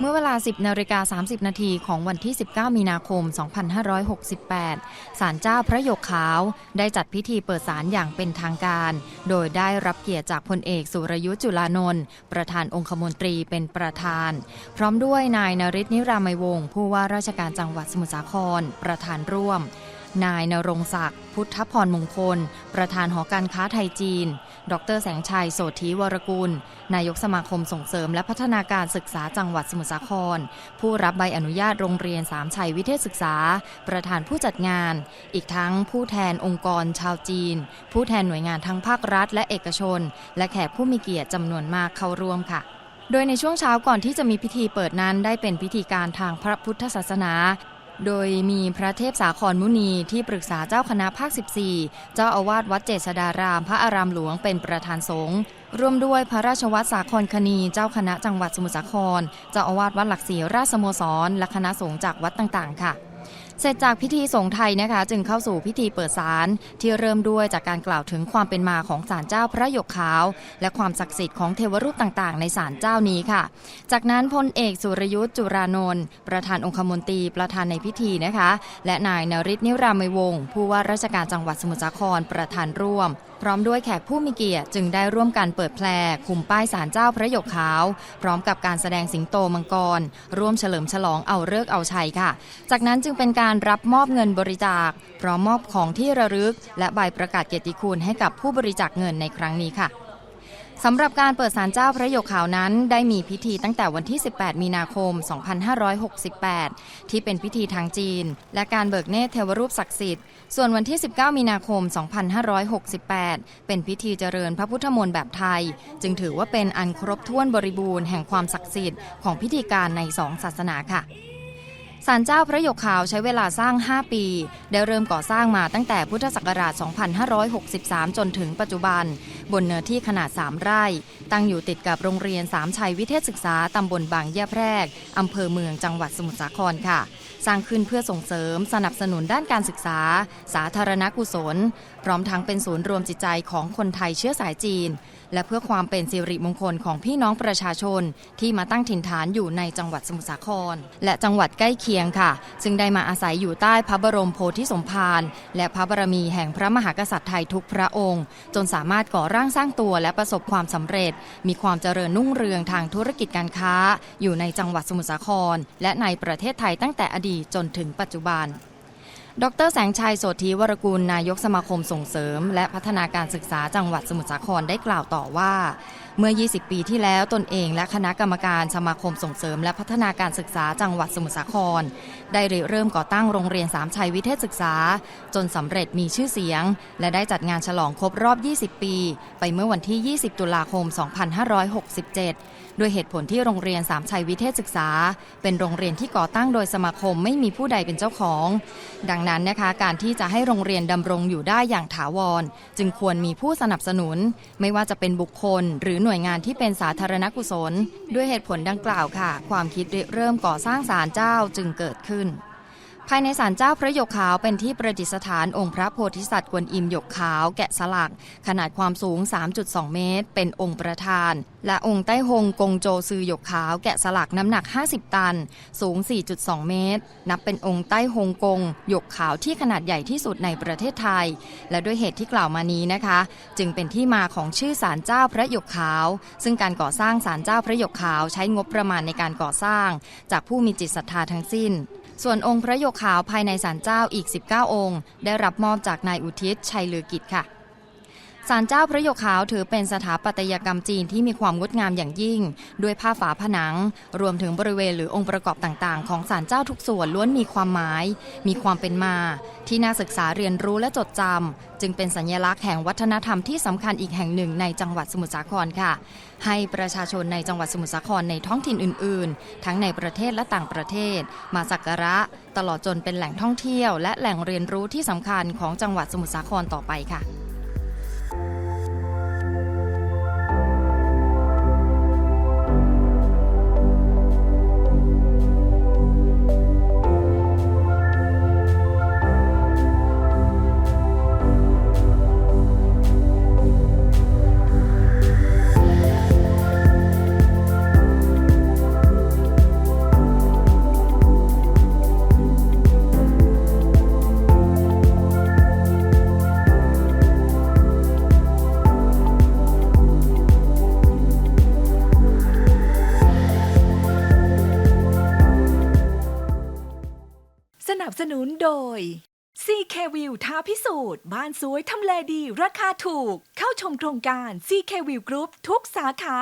เมื่อเวลา 10นาฬิกา30 นาทีของวันที่ 19 มีนาคม 2568 ศาลเจ้าพระยกขาว ได้จัดพิธีเปิดศาลอย่างเป็นทางการ โดยได้รับเกียรติจากพลเอกสุรยุทธ์จุลานนท์ประธานองคมนตรีเป็นประธาน พร้อมด้วยนายนริศนิรามัยวงศ์ผู้ว่าราชการจังหวัดสมุทรสาคร ประธานร่วม นายนรงศักดิ์พุทธพรมงคล ประธานหอการค้าไทยจีน ดรแสงชัยโสธีวรกุล นายกสมาคมส่งเสริมและพัฒนาการศึกษาจังหวัดสมุทรสาคร ผู้รับใบอนุญาตโรงเรียนสามชัยวิเทศศึกษา ประธานผู้จัดงาน อีกทั้งผู้แทนองค์กรชาวจีน ผู้แทนหน่วยงานทั้งภาครัฐและเอกชน และแขกผู้มีเกียรติจำนวนมากเข้าร่วมค่ะโดยในช่วงเช้าก่อนที่จะมีพิธีเปิดนั้นได้เป็นพิธีการทางพระพุทธศาสนา โดยมีพระเทพสาครมุนีที่ปรึกษาเจ้าคณะภาค 14 เจ้าอาวาสวัดเจษดาราม พระอารามหลวงเป็นประธานสงฆ์ร่วมด้วยพระราชวัตรสาครคณี เจ้าคณะจังหวัดสมุทรสาคร เจ้าอาวาสวัดหลักศรีราชสโมสร และคณะสงฆ์จากวัดต่างๆ ค่ะ เสร็จจากพิธีสงฆ์ไทยนะคะ จึงเข้าสู่พิธีเปิดศาลที่เริ่มด้วยจากการกล่าวถึงความเป็นมาของศาลเจ้าพระหยกขาว และความศักดิ์สิทธิ์ของเทวรูปต่างๆ ในศาลเจ้านี้ค่ะ จากนั้นพลเอกสุรยุทธ์จุรานนท์ประธานองคมนตรีประธานในพิธีนะคะ และนายนริศนิรามยวงศ์ผู้ว่าราชการจังหวัดสมุทรสาครประธานร่วมพร้อมด้วยแขกผู้มีเกียรติจึงได้ร่วมกันเปิดแพรคุมป้ายสารเจ้าพระยกขาว พร้อมกับการแสดงสิงโตมังกร ร่วมเฉลิมฉลองเอาเลิกเอาชัยค่ะ จากนั้นจึงเป็นการรับมอบเงินบริจาค พร้อมมอบของที่ระลึก และใบประกาศเกียรติคุณให้กับผู้บริจาคเงินในครั้งนี้ค่ะ สำหรับการเปิดศาลเจ้าพระหยกขาวนั้น ได้มีพิธีตั้งแต่วันที่ 18 มีนาคม 2568 ที่เป็นพิธีทางจีน และการเบิกเนตรเทวรูปศักดิ์สิทธิ์ ส่วนวันที่ 19 มีนาคม 2568 เป็นพิธีเจริญพระพุทธมนต์แบบไทย จึงถือว่าเป็นอันครบถ้วนบริบูรณ์แห่งความศักดิ์สิทธิ์ของพิธีการในสองศาสนาค่ะ ศาลเจ้าพระยกขาวใช้เวลาสร้าง 5 ปี ได้เริ่มก่อสร้างมาตั้งแต่พุทธศักราช 2563 จนถึงปัจจุบัน บนเนื้อที่ขนาด 3 ไร่ ตั้งอยู่ติดกับโรงเรียนสามชัยวิเทศศึกษา ตำบลบางแยแพรก อำเภอเมืองจังหวัดสมุทรสาครค่ะ สร้างขึ้นเพื่อส่งเสริมสนับสนุนด้านการศึกษา สาธารณกุศล ร้อมทั้งเป็นศูนย์รวมจิตใจของคนไทยเชื้อสายจีน และเพื่อความเป็นสิริมงคลของพี่น้องประชาชน ที่มาตั้งถิ่นฐานอยู่ในจังหวัดสมุทรสาคร และจังหวัดใกล้เคียงค่ะ ซึ่งได้มาอาศัยอยู่ใต้พระบรมโพธิสมภารและพระบารมีแห่งพระมหากษัตริย์ไทยทุกพระองค์ จนสามารถก่อร่างสร้างตัวและประสบความสำเร็จ มีความเจริญรุ่งเรืองทางธุรกิจการค้า อยู่ในจังหวัดสมุทรสาคร และในประเทศไทยตั้งแต่อดีตจนถึงปัจจุบัน ดรแสงชัยโสธีวรกุลนายกสมาคมส่งเสริม และพัฒนาการศึกษาจังหวัดสมุทรสาครได้กล่าวต่อว่า เมื่อ 20 ปีที่แล้วตนเองและคณะกรรมการสมาคมส่งเสริม และพัฒนาการศึกษาจังหวัดสมุทรสาคร ได้เริ่มก่อตั้งโรงเรียนสามชัยวิเทศศึกษา จนสำเร็จมีชื่อเสียง และได้จัดงานฉลองครบรอบ 20 ปี ไปเมื่อวันที่ 20 ตุลาคม 2567 ด้วยเหตุผลที่โรงเรียนสามชัยวิเทศศึกษา เป็นโรงเรียนที่ก่อตั้งโดยสมาคมไม่มีผู้ใดเป็นเจ้าของ ดังนั้นนะคะการที่จะให้โรงเรียนดำรงอยู่ได้อย่างถาวร จึงควรมีผู้สนับสนุน ไม่ว่าจะเป็นบุคคลหรือน่วยงานที่เป็นสาธารณกุศล ด้วยเหตุผลดังกล่าวค่ะ ความคิดริเริ่มก่อสร้างศาลเจ้าจึงเกิดขึ้น ภายในศาลเจ้าพระหยกขาวเป็นที่ประดิษฐานองค์พระโพธิสัตว์กวนอิมหยกขาวแกะสลัก ขนาดความสูง 3.2 เมตร เป็นองค์ประธาน และองค์ใต้หงกงโจซือหยกขาวแกะสลักน้ำหนัก 50 ตัน สูง 4.2 เมตร นับเป็นองค์ใต้หงกงหยกขาวที่ขนาดใหญ่ที่สุดในประเทศไทย และด้วยเหตุที่กล่าวมานี้นะคะ จึงเป็นที่มาของชื่อศาลเจ้าพระหยกขาว ซึ่งการก่อสร้างศาลเจ้าพระหยกขาวใช้งบประมาณในการก่อสร้าง จากผู้มีจิตศรัทธาทั้งสิ้น ส่วนองค์พระโยขาวภายในศาลเจ้าอีก 19 องค์ ได้รับมอบจากนายอุทิศชัยลือกิจค่ะ ศาลเจ้าพระยกขาวถือเป็นสถาปัตยกรรมจีนที่มีความงดงามอย่างยิ่ง ด้วยผ้าฝาผนัง รวมถึงบริเวณหรือองค์ประกอบต่างๆ ของศาลเจ้าทุกส่วนล้วนมีความหมาย มีความเป็นมา ที่น่าศึกษาเรียนรู้และจดจำจึงเป็นสัญลักษณ์แห่งวัฒนธรรมที่สำคัญอีกแห่งหนึ่งในจังหวัดสมุทรสาครค่ะ ให้ประชาชนในจังหวัดสมุทรสาครในท้องถิ่นอื่น ๆ ทั้งในประเทศและต่างประเทศ มาสักการะ ตลอดจนเป็นแหล่งท่องเที่ยว และแหล่งเรียนรู้ที่สำคัญของจังหวัดสมุทรสาครต่อไปค่ะ นุนโดย CK View ท้าพิสูจน์ บ้านสวยทำเลดี ราคาถูก เข้าชมโครงการ CK View Group ทุกสาขา